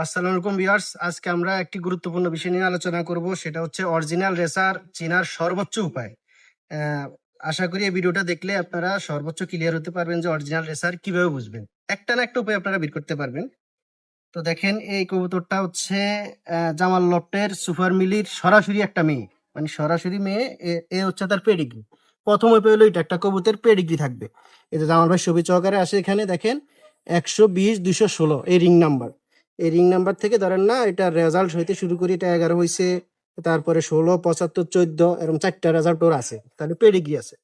আসসালামু আলাইকুম ভিউয়ার্স, আজকে আমরা একটি গুরুত্বপূর্ণ বিষয় নিয়ে আলোচনা করব, সেটা হচ্ছে অরিজিনাল রেসার চেনার সর্বোচ্চ উপায়। আশা করি এই ভিডিওটা দেখলে আপনারা সর্বোচ্চ ক্লিয়ার হতে পারবেন যে অরিজিনাল রেসার কীভাবে বুঝবেন। একটা না একটা উপায় আপনারা বের করতে পারবেন। তো দেখেন, এই কবুতরটা হচ্ছে জামাল লফটের সুপার মিলির সরাসরি একটা মেয়ে। মানে সরাসরি মেয়ে, এ- হচ্ছে তার পেডিগ্রি প্রথম উপায় হলো এটা, একটা কবুতর পেডিগ্রি থাকবে। যে জামাল ভাই ছবি চৌকারে আসে এখানে, দেখেন, একশো বিশ দুশো ষোলো, এই রিং নাম্বার এই রিং নাম্বার থেকে ধরেন না, এটা রেজাল্ট হইতে শুরু করি, এটা এগারো হয়েছে তারপরে ষোলো, পঁচাত্তর, চোদ্দ, এরকম চারটা রেজাল্ট ওর আছে, তাহলে পেডিগ্রি আছে।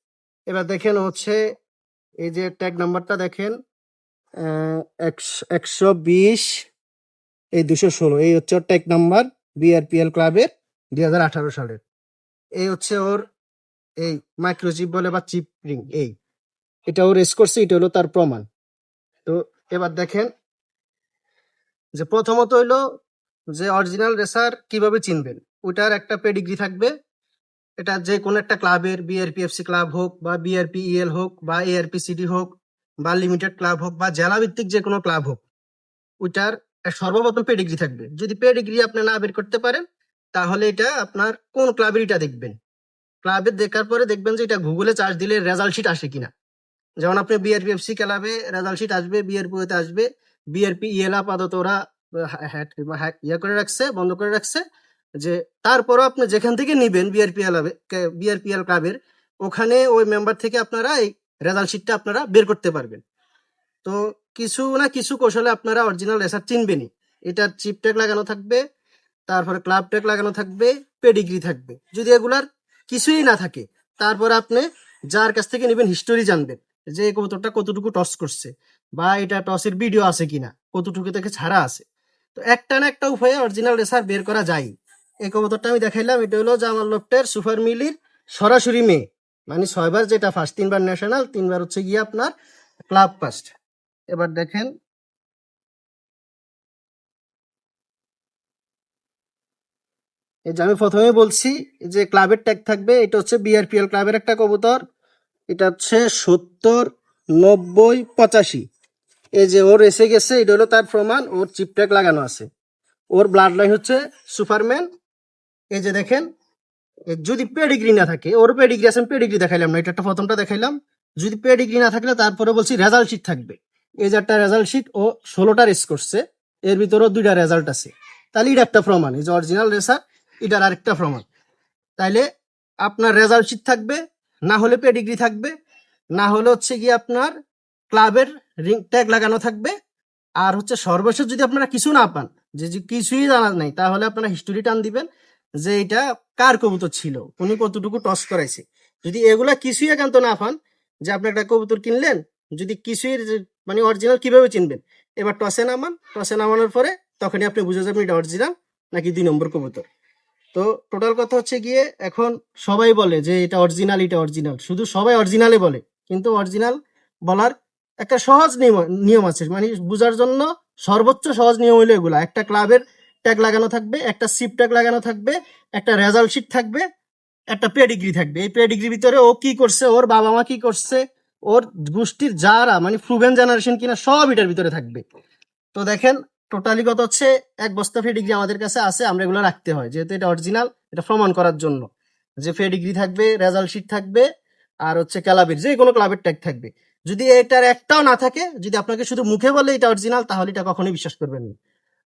এবার দেখেন হচ্ছে, এই যে ট্যাগ নাম্বারটা দেখেন একশো বিশ, এই দুশো ষোলো, এই হচ্ছে ওর ট্যাগ নাম্বার বিআরপিএল ক্লাবের দুই হাজার আঠারো সালের। এই হচ্ছে ওর, এই মাইক্রোচিপ বলে বা চিপ রিং এই। এটা ওর রেস করছে এটা হলো তার প্রমাণ। তো এবার দেখেন যে প্রথমত হইল যে অরিজিনাল রেসার কীভাবে চিনবেন? ওটার একটা পেডিগ্রি থাকবে। এটা যে কোনো একটা ক্লাবের বিআরপিএফসি ক্লাব হোক বা বিআরপিইএল হোক বা এআরপিসিডি হোক বা লিমিটেড ক্লাব হোক বা জেলা ভিত্তিক যে কোনো ক্লাব হোক, ওইটার সর্বপ্রথম পেডিগ্রি থাকবে। যদি পেডিগ্রি আপনি না বের করতে পারেন, তাহলে এটা আপনার কোন ক্লাবের এটা দেখবেন? ক্লাবের দেখার পরে দেখবেন যে এটা গুগলে চার্জ দিলে রেজাল্ট শিট আসে কিনা। যেমন আপনি বিআরপিএফসি ক্লাবে রেজাল্ট শিট আসবে বিআরপিওতে আসবে বিআরপি ইএল আপাতত ওরা হ্যা- হ্যা- ইয়ে করে রাখছে, বন্ধ করে রাখছে, যে তারপরও আপনি যেখান থেকে নিবেন বিআরপিএল বিআরপিএল ক্লাবের ওখানে ওই মেম্বার থেকে আপনারা এই রেজাল্ট শিটটা আপনারা বের করতে পারবেন। তো কিছু না কিছু কৌশলে আপনারা অরিজিনাল রেসার চিনবেনই। এটার চিপ ট্যাগ লাগানো থাকবে, তারপরে ক্লাব ট্যাগ লাগানো থাকবে পেডিগ্রি থাকবে। যদি এগুলার কিছুই না থাকে, তারপর আপনি যার কাছ থেকে নেবেন হিস্টোরি জানবেন, যে কবুতরটা কতটুকু টস করছে, বা এটা টসের ভিডিও আছে কিনা, কতটুকু থেকে ছাড়া আছে। তো একটা না একটা উপায়ে অরিজিনাল রেসার বের করা যায়। এই কবুতরটা আমি দেখাইলাম, এটা হলো জামাল লফটের সুপার মিলির সরাসরি মেয়ে। মানে ছয়বার যেটা ফার্স্ট তিনবার ন্যাশনাল তিনবার হচ্ছে গিয়ে আপনার ক্লাব ফার্স্ট এবার দেখেন। এই যে আমি প্রথমে বলছি যে ক্লাবের ট্যাগ থাকবে, এটা হচ্ছে বিআরপিএল ক্লাবের একটা কবুতর। এটা হচ্ছে সত্তর, নব্বই, পঁচাশি। এই যে ওর এসে গেছে, এটা হলো তার প্রমাণ, ওর চিপ ট্যাগ লাগানো আছে। ওর ব্লাড লাইন হচ্ছে সুপারম্যান এই যে দেখেন যদি পেডিগ্রি না থাকে, ওর পেডিগ্রি আছে পেডিগ্রি দেখাইলাম না, এটা একটা প্রথমটা দেখাইলাম। যদি পেডিগ্রি না থাকলে, তারপরে বলছি রেজাল্ট শিট থাকবে। এই যে একটা রেজাল্ট শিট ও ষোলোটা রেস করছে, এর ভিতরেও দুইটা রেজাল্ট আছে। তাহলে এটা একটা প্রমাণ, এই যে অরিজিনাল রেসার এটার আরেকটা প্রমাণ। তাইলে আপনার রেজাল্ট শিট থাকবে, না হলে পেডিগ্রি থাকবে, না হলে হচ্ছে গিয়ে আপনার ক্লাবের রিং ট্যাগ লাগানো থাকবে। আর হচ্ছে সর্বশেষ যদি আপনারা কিছু না পান, যে কিছুই জানা নাই, তাহলে আপনারা হিস্টোরি টান দিবেন যে এটা কার কবুতর ছিল, উনি কতটুকু টস করাইছে। যদি এগুলা কিছুই একান্ত না পান, যে আপনি একটা কবুতর কিনলেন, যদি কিছুই মানে অরিজিনাল কীভাবে চিনবেন? এবার টসে নামান টসে নামানোর পরে তখনই আপনি বুঝে যাবেন এটা অরিজিনাল নাকি দুই নম্বর কবুতর। তো টোটাল কথা হচ্ছে গিয়ে, এখন সবাই বলে যে এটা অরিজিনাল এটা অরিজিনাল শুধু সবাই অরিজিনালে বলে, কিন্তু অরিজিনাল বলার একটা সহজ নিয়ম নিয়ম আছে। মানে বোঝার জন্য সর্বোচ্চ সহজ নিয়ম হলো এগুলা। একটা ক্লাবের ট্যাগ লাগানো থাকবে, একটা সিপ ট্যাগ লাগানো থাকবে, একটা রেজাল্ট শিট থাকবে, একটা পেডিগ্রি থাকবে। এই পেডিগ্রির ভিতরে ও কি করছে, ওর বাবা মা কি করছে, ওর গোষ্ঠীর যারা মানে প্রুভেন জেনারেশন কিনা, সব এটার ভিতরে থাকবে। তো দেখেন টোটালি কত হচ্ছে, এক বস্তা ফেডিগ্রি আমাদের কাছে আছে, আমরা এগুলো রাখতে হয়। যেহেতু এটা অরিজিনাল এটা প্রমাণ করার জন্য। যে ফেডিগ্রি থাকবে রেজাল্ট শিট থাকবে, আর হচ্ছে ক্লাবের যে কোনো ক্লাবের ট্যাগ থাকবে। যদি এটার একটাও না থাকে, যদি আপনাকে শুধু মুখে বলে এটা অরিজিনাল তাহলে এটা কখনোই বিশ্বাস করবেন না।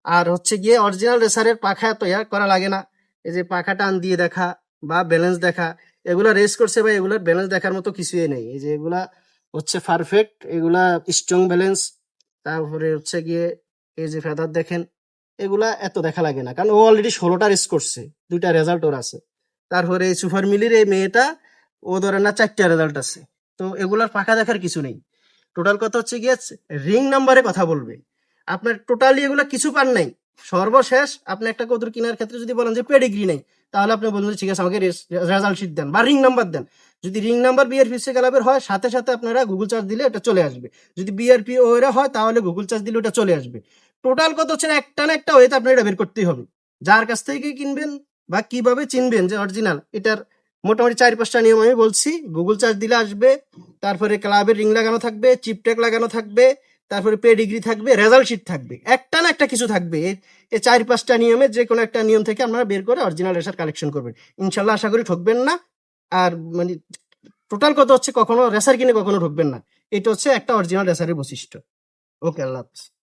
আর হচ্ছে গিয়ে অরিজিনাল রেসারের পাখা তো ইয়া করা লাগে না। এই যে পাখা টান দিয়ে দেখা বা ব্যালেন্স দেখা, এগুলা রেস করছে বা এগুলার ব্যালেন্স দেখার মতো কিছুই নেই। এই যে এগুলা হচ্ছে পারফেক্ট এগুলা স্ট্রং ব্যালেন্স তারপরে হচ্ছে গিয়ে এই যে ফেদার দেখেন, এগুলা এত দেখা লাগে না। কারণ ও অলরেডি ষোলোটা রেস করছে, দুইটা রেজাল্ট ওর আছে। তারপরে এই সুপার মিলির এই মেয়েটা, ও ধরে না চারটা রেজাল্ট আছে। তো এগুলার ফাঁকা দেখার কিছু নেই। টোটাল কথা হচ্ছে গিয়ে রিং নাম্বারে কথা বলবে। আপনার টোটালি এগুলা কিছু পান নাই। সর্বশেষ আপনি একটা কদর কেনার ক্ষেত্রে যদি বলেন যে পেডিগ্রি নেই, তাহলে আপনি বলুন যে ঠিক আছে, আমাকে রেজাল্ট শিট দেন বা রিং নাম্বার দেন। যদি রিং নাম্বার বিআরপিসি ক্লাবের হয়, সাথে সাথে আপনারা গুগল চার্জ দিলে এটা চলে আসবে। যদি বিআরপি ওরা হয়, তাহলে গুগল চার্জ দিলে ওটা চলে আসবে। টোটাল কত হচ্ছে একটা না একটা ওয়েতে আপনার এটা বের করতেই হবে। যার কাছ থেকে কিনবেন বা কীভাবে চিনবেন যে অরিজিনাল এটার মোটামুটি চার পাঁচটা নিয়ম আমি বলছি। গুগল চার্জ দিলে আসবে, তারপরে ক্লাবের রিং লাগানো থাকবে চিপটেক লাগানো থাকবে, তারপরে পে ডিগ্রি থাকবে রেজাল্ট শিট থাকবে। একটা না একটা কিছু থাকবে। এ- চার পাঁচটা নিয়মে যে কোনো একটা নিয়ম থেকে আপনারা বের করে অরিজিনাল রেসার কালেকশন করবেন। ইনশাল্লাহ আশা করি ঠকবেন না। আর মানে টোটাল কথা হচ্ছে কখনো রেসার কিনে কখনো ঢুকবেন না। এটা হচ্ছে একটা অরিজিনাল রেসারের বৈশিষ্ট্য। ওকে আল্লাহ হাফেজ।